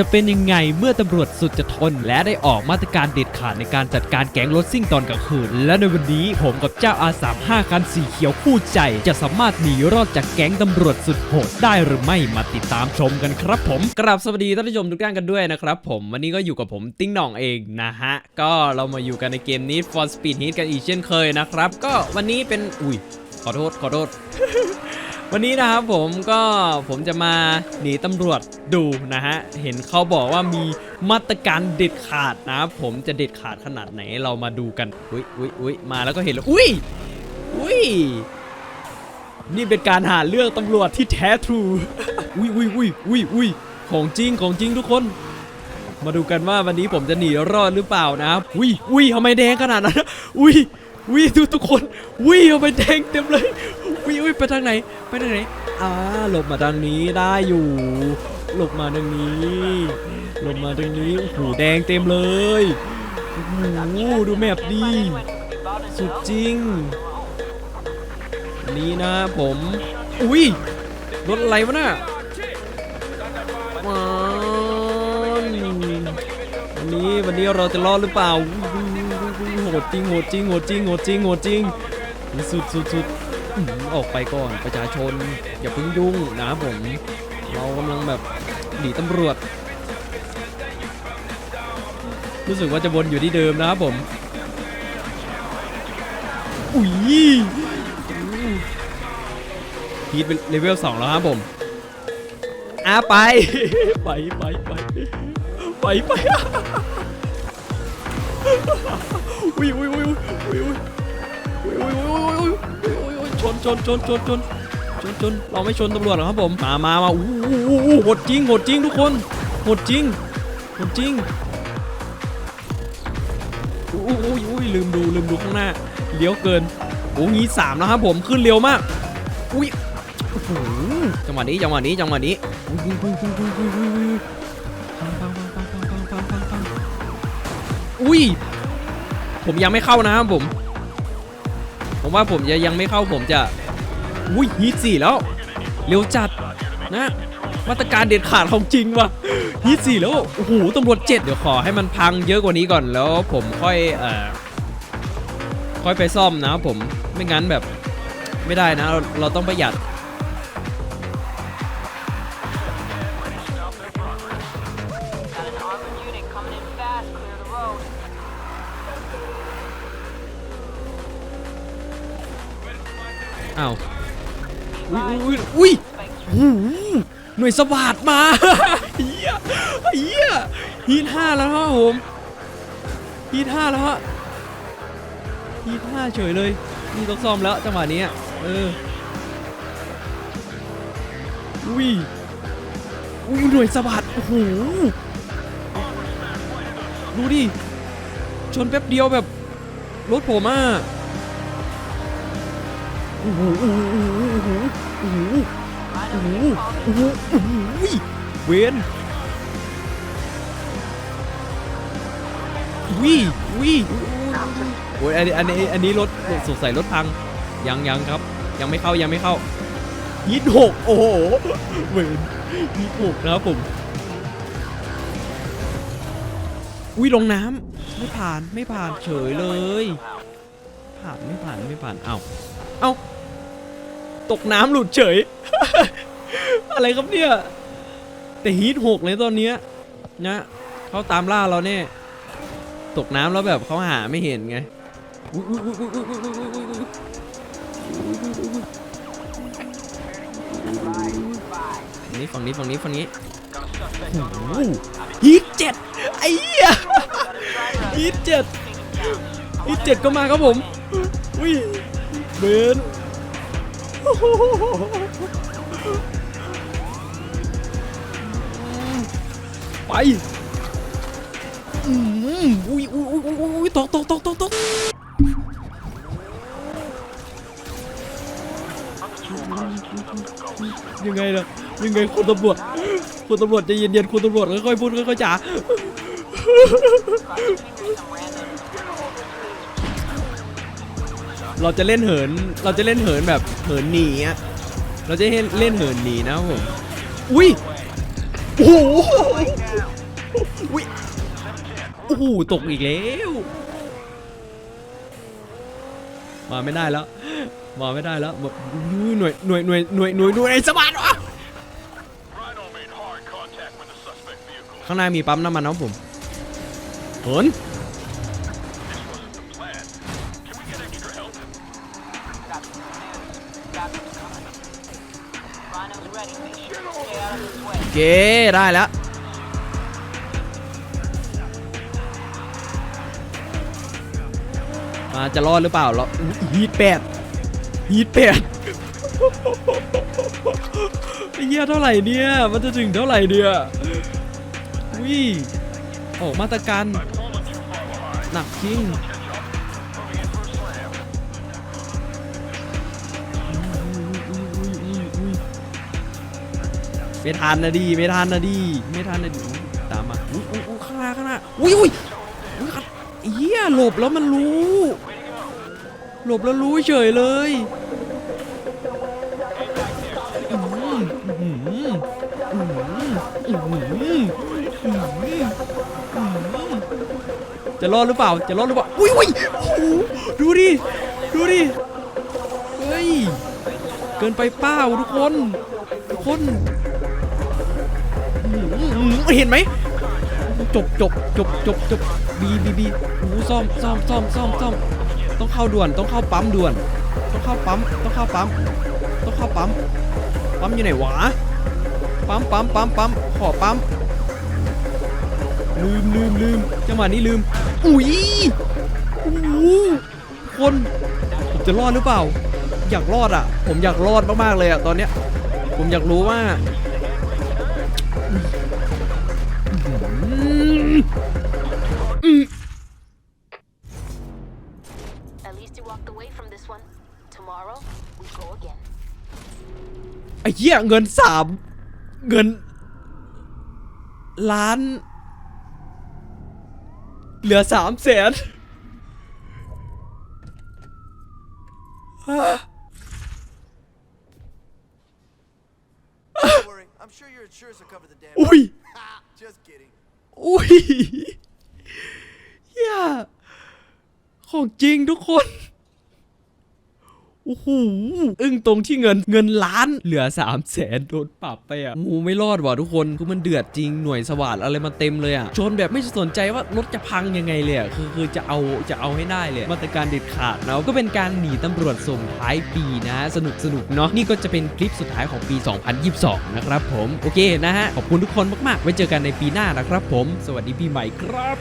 จะเป็นยังไงเมื่อตำรวจสุดจะทน และได้ออกมาตรการเด็ดขาดในการจัดการแก๊งรถซิ่งตอนกลางคืน และในวันนี้ผมกับเจ้าอาสามห้าคันสีเขียวคู่ใจ จะสามารถหนีรอดจากแก๊งตำรวจสุดโหดได้หรือไม่มาติดตามชมกันครับผมกราบสวัสดีท่านผู้ชมทุกท่านกันด้วยนะครับผมวันนี้ก็อยู่กับผมติ้งหน่องเองนะฮะ ก็เรามาอยู่กันในเกมนี้ For Speed Heat กันอีกเช่นเคยนะครับ ก็วันนี้เป็นอุ้ยขอโทษขอโทษ วันนี้นะครับผมก็ผมจะมาหนีตำรวจดูนะฮะ เห็นเขาบอกว่ามีมาตรการเด็ดขาดนะครับผมจะเด็ดขาดขนาดไหนเรามาดูกัน อุ้ยอุ้ยอุ้ยมาแล้วก็เห็นแล้ว อุ้ยอุ้ยนี่เป็นการหาเรื่องตำรวจที่แท้ทรู อุ้ยอุ้ยอุ้ยอุ้ยอุ้ยของจริงของจริงทุกคน มาดูกันว่าวันนี้ผมจะหนีรอดหรือเปล่านะครับอุ้ยอุ้ยทำไมแดงขนาดนั้น อุ้ยอุ้ยดูทุกคน อุ้ยทำไมแดงเต็มเลย อุ้ยอุ้ยไปทางไหน ไปทางไหน อ่า หลบมาทางนี้ได้อยู่ หลบมาทางนี้ หลบมาทางนี้ โอ้โห แดงเต็มเลย โอ้โห ดูแมปดี สุดจริง นี่นะผม อุ้ย รถอะไรวะน่ะวันนี้วันนี้เราจะรอดหรือเปล่าโหดจริงโหดจริงโหดจริงโหดจริงโหดจริงสุดสุดสุด ออกไปก่อนประชาชน อย่าเพิ่งยุ่งนะผม เรากำลังแบบหนีตำรวจ รู้สึกว่าจะวนอยู่ที่เดิมนะครับผม อุ้ยฮีทเป็นเลเวล2แล้วครับผมอะไป ไปไปไปไปไปอุ้ยอุ้ยอุ้ยอุ้ยอุ้ยอุ้ยอุ้ยอุ้ยอุ้ยอุ้ยอุ้ยอุ้ย ชนชนชนชนชนชนชนเราไม่ชนตำรวจหรอกครับผมมามามาโอู้หูหดจริงหดจริงทุกคนหดจริงหดจริงอู้หูอู้ลืมดูลืมดูข้างหน้าเลี้ยวเกินโอ้งี้สามแล้วครับผมขึ้นเร็วมากอุ้ยจังหวะนี้จังหวะนี้จังหวะนี้อุ้ยผมยังไม่เข้านะครับผม ผมว่าผมจะยังไม่เข้าผมจะอุ้ยฮีทสี่แล้ว เร็วจัดนะมาตรการเด็ดขาดของจริงว่ะฮีทสี่แล้วโอ้โหตำรวจเจ็ดเดี๋ยวขอให้มันพังเยอะกว่านี้ก่อนแล้วผมค่อยเอ่อค่อยไปซ่อมนะผมไม่งั้นแบบไม่ได้นะ เรเราต้องประหยัด อ้าวอุ้ยอุ้ยอุ้ยหูหน่วยสวัสดมาเฮียเฮียฮีทห้าแล้วครับผมฮีทห้าแล้วฮะฮีทห้าเฉยเลยนี่ต้องซ่อมแล้วจังหวะนี้อะเอออุ้ยอุ้ยหน่วยสวัสดโอ้โหดูดิชนแป๊บเดียวแบบรถผมอะ เวนวิวิโอ้ยอันนี้อันนี้อันนี้รถสงสัยรถพัง ยังยังครับ ยังไม่เข้ายังไม่เข้ายีดหกโอ้โหเวนยีดหกนะครับผม อุ้ยลงน้ำไม่ผ่านไม่ผ่านเฉยเลย ผ่านไม่ผ่านไม่ผ่าน เอ้า เอ้า ตกน้ำหลุดเฉย อะไรครับเนี่ย แต่ฮีทหกเลยตอนเนี้ยนะเขาตามล่าเราเนี่ยตกน้ำแล้วแบบเขาหาไม่เห็นไงนี่ฝั่งนี้ฝั่งนี้ฝั่งนี้ฮีทเจ็ดไอ้เหี้ยยี่เจ็ดฮีทเจ็ดก็มาครับผมอุ้ยเบน ไปอืมอุ้ยอุ้ยอุ้ยอุ้ยตกตกตกตกตกยังไงล่ะยังไงคุณตำรวจคุณตำรวจใจเย็นๆคุณตำรวจค่อยๆพูดค่อยๆจ๋า เราจะเล่นเหิน เราจะเล่นเหินแบบเหินหนีอะเราจะเล่นเล่นเหินหนีนะครับผม อุ้ย โอ้โหอุ๊ยโอ้โห ตกอีกแล้ว มาไม่ได้แล้ว มาไม่ได้แล้วแบบหน่วยหน่วยหน่วยหน่วยหน่วยหน่วยสมานวะข้างหน้ามีปั๊มน้ำมันน้องผมเหิน เคได้แล้วมาจะรอดหรือเปล่าเรายฮีทแปดฮีทแปดไอ้เหี้ยเท่าไหร่เนี่ย มันจะถึงเท่าไหร่เนี่ยวิ่งออกมาตรการหนักจริง ไม่ทันนะดีไม่ทันนะดีไม่ทันนะดีอุ๊ยตามมาอุ้ยอุ้ยข้างหน้าข้างหน้าอุ้ยอุ้ยอุ้ยเฮียหลบแล้วมันรู้ หลบแล้วรู้เฉยเลยจะรอดหรือเปล่า จะรอดหรือเปล่า อุ้ยอุ้ยโอ้ดูดิ ดูดิ เฮ้ย เกินไปเป้าทุกคน ทุกคน เห็นไหมจบจบจบจบจบบีบีบีโอ้โหซ่อมซ่อมซ่อมซ่อมซ่อมต้องเข้าด่วนต้องเข้าปั๊มด่วน ต้องเข้าปั๊มต้องเข้าปั๊มต้องเข้าปั๊มปั๊มอยู่ไหนวะปั๊มปั๊มปั๊มปั๊มขอปั๊มลืมลืมลืมจังหวะนี้ลืม อุ้ยโอ้โหคนผมจะรอดหรือเปล่า อยากรอดอะ ผมอยากรอดมากๆเลยอะตอนเนี้ยผมอยากรู้ว่า At least you walked away from this one. Tomorrow, we go again. ไอ้เหี้ยเงินสามเงิน ล้าน เหลือสามแสน Don't worry, I'm sure your insurance will cover the damage. อุ้ย Just kidding. อุ้ยเหี้ย ของจริงทุกคนโอ้โหอึ้งตรงที่เงินเงินล้านเหลือ3 0 0แสนโดนปรับไปอะโอ้โหไม่รอดว่ะทุกคนคือมันเดือดจริงหน่วยสวัสดอะไรมาเต็มเลยอะชนแบบไม่สนใจว่ารถจะพังยังไงเลยอะคือคือจะเอาจะเอาให้ได้เลยมาตรการเด็ดขาดนะก็เป็นการหนีตำรวจส่งท้ายปีนะ สนุกสนุกเนาะนี่ก็จะเป็นคลิปสุดท้ายของปี 2022 นะครับผม โอเคนะฮะ ขอบคุณทุกคนมากๆ ไว้เจอกันในปีหน้านะครับผม สวัสดีปีใหม่ครับ